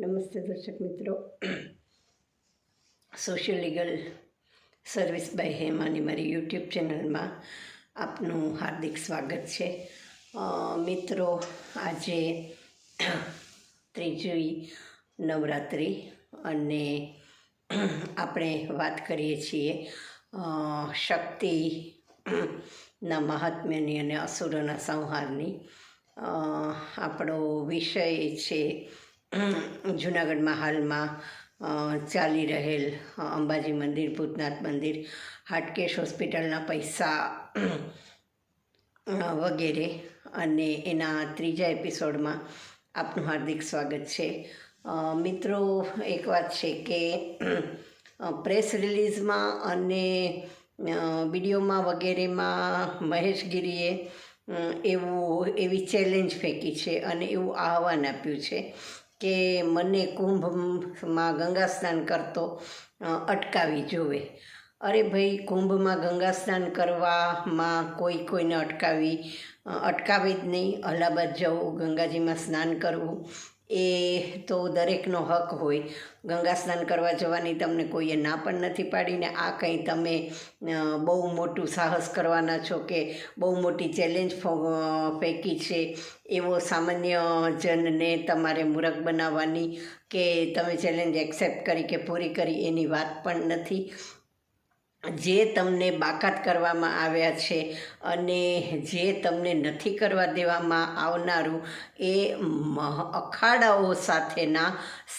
નમસ્તે દર્શક મિત્રો. Social legal service by Hemani મારી યુટ્યુબ ચેનલમાં આપનું હાર્દિક સ્વાગત છે. મિત્રો, આજે ત્રીજી નવરાત્રિ અને આપણે વાત કરીએ છીએ શક્તિના મહાત્મ્યની અને અસુરોના સંહારની. આપણો વિષય છે જૂનાગઢમાં હાલમાં ચાલી રહેલ અંબાજી મંદિર, ભૂતનાથ મંદિર, હાટકેશ હોસ્પિટલના પૈસા વગેરે અને એના ત્રીજા એપિસોડમાં આપનું હાર્દિક સ્વાગત છે. મિત્રો, એક વાત છે કે પ્રેસ રિલીઝમાં અને વિડીયોમાં વગેરેમાં મહેશગીરીએ એવું, એવી ચેલેન્જ ફેંકી છે અને એવું આહવાન આપ્યું છે. કે મને કુંભમાં ગંગા સ્નાન કરતો અટકાવી જોવે. અરે ભાઈ, કુંભમાં ગંગા સ્નાન કરવામાં કોઈ કોઈને અટકાવી અટકાવી જ નહીં. અલ્હાબાદ જવું ગંગાજીમાં સ્નાન કરવું. એ તો દરેકનો હક હોય. ગંગા સ્નાન કરવા જવાની તમને કોઈએ ના પણ નથી પાડીને આ કંઈ તમે બહુ મોટું સાહસ કરવાના છો કે બહુ મોટી ચેલેન્જ ફેંકી છે એવો સામાન્ય જનને તમારે મૂરખ બનાવવાની કે તમે ચેલેન્જ એક્સેપ્ટ કરી કે પૂરી કરી એની વાત પણ નથી. જે તમને બાકાત કરવામાં આવ્યા છે અને જે તમને નથી કરવા દેવામાં આવનારું એ અખાડાઓ સાથેના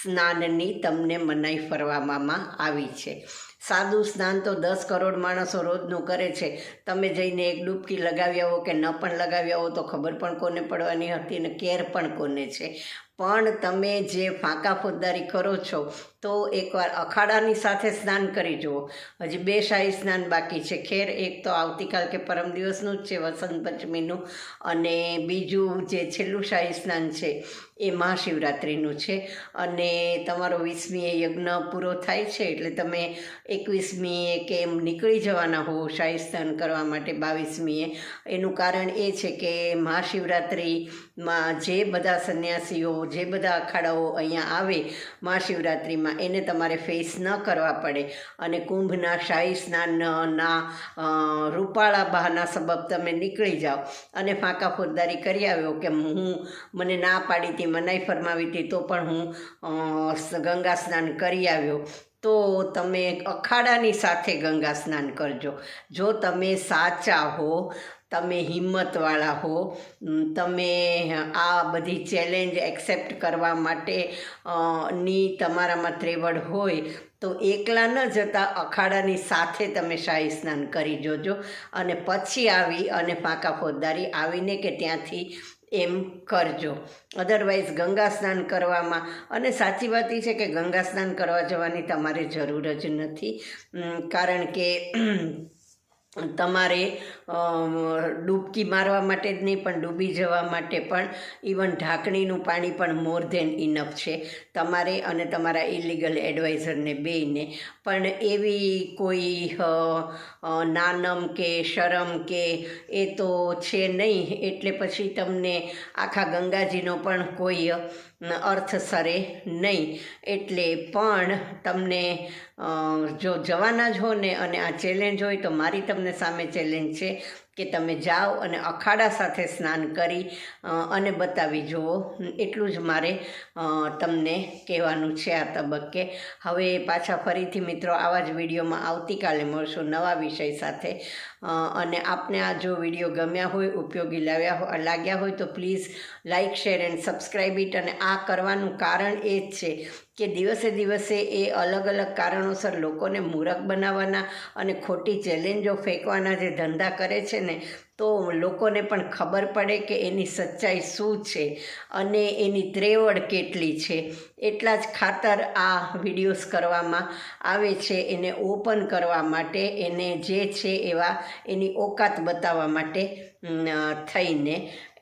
સ્નાનની તમને મનાઈ ફરવામાં આવી છે. સાદું સ્નાન તો દસ કરોડ માણસો રોજનું કરે છે. તમે જઈને એક ડૂબકી લગાવી આવો કે ન પણ લગાવી આવો તો ખબર પણ કોને પડવાની હતી અને કેર પણ કોને છે. પણ તમે જે ફાંકા ફોજદારી કરો છો તો એકવાર અખાડાની સાથે સ્નાન કરી જુઓ. હજી બે શાહી સ્નાન બાકી છે. ખેર એક તો આવતીકાલ કે પરમ દિવસનું જ છે, વસંત પંચમીનું. અને બીજું જે છેલ્લું શાહી સ્નાન છે, એ મહાશિવરાત્રિનું છે. અને તમારો વીસમીએ યજ્ઞ પૂરો થાય છે, એટલે તમે એકવીસમીએ કે એમ નીકળી જવાના હો શાહી સ્નાન કરવા માટે બાવીસમીએ એનું કારણ એ છે કે મહાશિવરાત્રિમાં જે બધા સંન્યાસીઓ, જે બધા અખાડાઓ અહીંયા આવે, મહાશિવરાત્રિમાં એને તમારે ફેસ ન કરવા પડે. અને કુંભના શાહી સ્નાનના રૂપાળા બહાના સબબ તમે નીકળી જાઓ. અને ફાંકા ફોજદારી કરી આવ્યો કે હું મને ના પાડી હતી, મનાઈ ફરમાવી હતી, તો પણ હું ગંગા સ્નાન કરી આવ્યો. તો તમે અખાડાની સાથે ગંગા સ્નાન કરજો. જો તમે સાચા હો તમે હિંમતવાળા હો. તમે આ બધી ચેલેન્જ એક્સેપ્ટ કરવા માટે ની તમારામાં ત્રેવડ હોય, તો એકલા ન જતાં અખાડાની સાથે તમે શાહી સ્નાન કરી જોજો. અને પછી આવી અને પાકા ફોજદારી આવીને કે ત્યાંથી એમ કરજો. અધરવાઇઝ ગંગા સ્નાન કરવામાં, અને સાચી વાત એ છે કે ગંગા સ્નાન કરવા જવાની તમારે જરૂર જ નથી. કારણ કે તમારે ડૂબકી મારવા માટે જ નહીં, પણ ડૂબી જવા માટે પણ ઇવન ઢાંકણીનું પાણી પણ મોર ધેન ઇનફ છે. તમારે અને તમારા ઇલીગલ એડવાઇઝરને બેયને. પણ એવી કોઈ નાનમ કે શરમ કે એ તો છે નહીં. એટલે પછી તમને આખા ગંગાજીનો પણ કોઈ અર્થ સરે નહીં. એટલે પણ તમને જો જવાના જ હો ને અને આ ચેલેન્જ હોય તો મારી તમને સામે ચેલેન્જ છે. કે તમે જાઓ અને અખાડા સાથે સ્નાન કરી અને બતાવી, જુઓ, એટલું જ મારે તમને કહેવાનું છે આ તબક્કે. હવે પાછા ફરીથી મિત્રો આવા જ વિડીયોમાં આવતીકાલે મળશું નવા વિષય સાથે. અને આપને આ જો વીડિયો ગમ્યા હોય, ઉપયોગી લાવ્યા લાગ્યા હોય તો please like share, and subscribe it. અને આ કરવાનું કારણ એ જ છે કે દિવસે દિવસે એ અલગ અલગ કારણોસર લોકોને મૂરખ બનાવવાના અને ખોટી ચેલેન્જો ફેંકવાના જે ધંધા કરે છે ને, તો લોકોને પણ ખબર પડે કે એની સચ્ચાઈ શું છે અને એની ત્રેવડ કેટલી છે. એટલા જ ખાતર આ વિડીયોઝ કરવામાં આવે છે, એને ઓપન કરવા માટે, એને જે છે એવા એની ઓકાત બતાવવા માટે થઈને.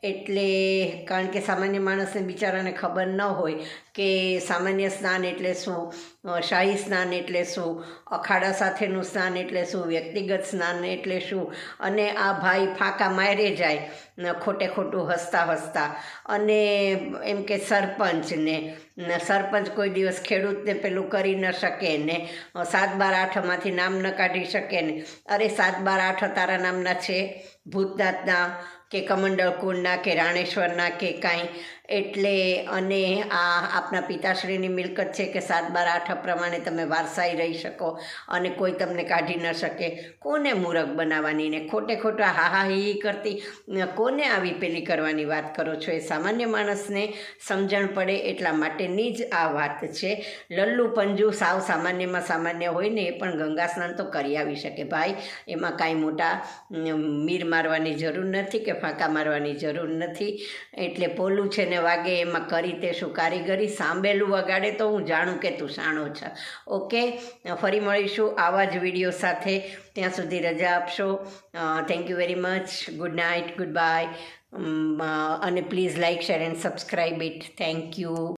એટલે કારણ કે સામાન્ય માણસને બિચારાને ખબર ન હોય કે સામાન્ય સ્નાન એટલે શું શાહી સ્નાન એટલે શું, અખાડા સાથેનું સ્નાન એટલે શું, વ્યક્તિગત સ્નાન એટલે શું, અને આ ભાઈ ફાંકા મારે જાય ખોટે ખોટું હસતા હસતા. અને એમ કે સરપંચને સરપંચ કોઈ દિવસ ખેડૂતને પેલું કરી ન શકે ને સાત બાર આઠમાંથી નામ ન કાઢી શકે ને. અરે સાત બાર આઠ તારા નામના છે, ભૂતનાથના કે કમંડળ કુળના કે રાણેશ્વરના કે કાંઈ એટલે અને આ આપના પિતાશ્રીની મિલકત છે કે સાત બાર આઠ પ્રમાણે તમે વારસાઈ રહી શકો અને કોઈ તમને કાઢી ન શકે. કોને મૂરખ બનાવવાની ને ખોટે ખોટા હાહા હા કરતી? કોને આવી પેલી કરવાની વાત કરો છો? એ સામાન્ય માણસને સમજણ પડે એટલા માટેની જ આ વાત છે. લલ્લુ પંજુ સાવ સામાન્યમાં સામાન્ય હોય ને એ પણ ગંગા સ્નાન તો કરી આવી શકે ભાઈ. એમાં કાંઈ મોટા મીર મારવાની જરૂર નથી કે ફાંકા મારવાની જરૂર નથી. એટલે પોલું છે ને વાગે એમાં કરી તે શું કારીગરી સાંભેલું વગાડે તો હું જાણું કે તું શાણો છે. ઓકે, ફરી મળીશું આવા જ વીડિયો સાથે. ત્યાં સુધી રજા આપશો. Thank you very much good night good bye અને please like share and subscribe it thank you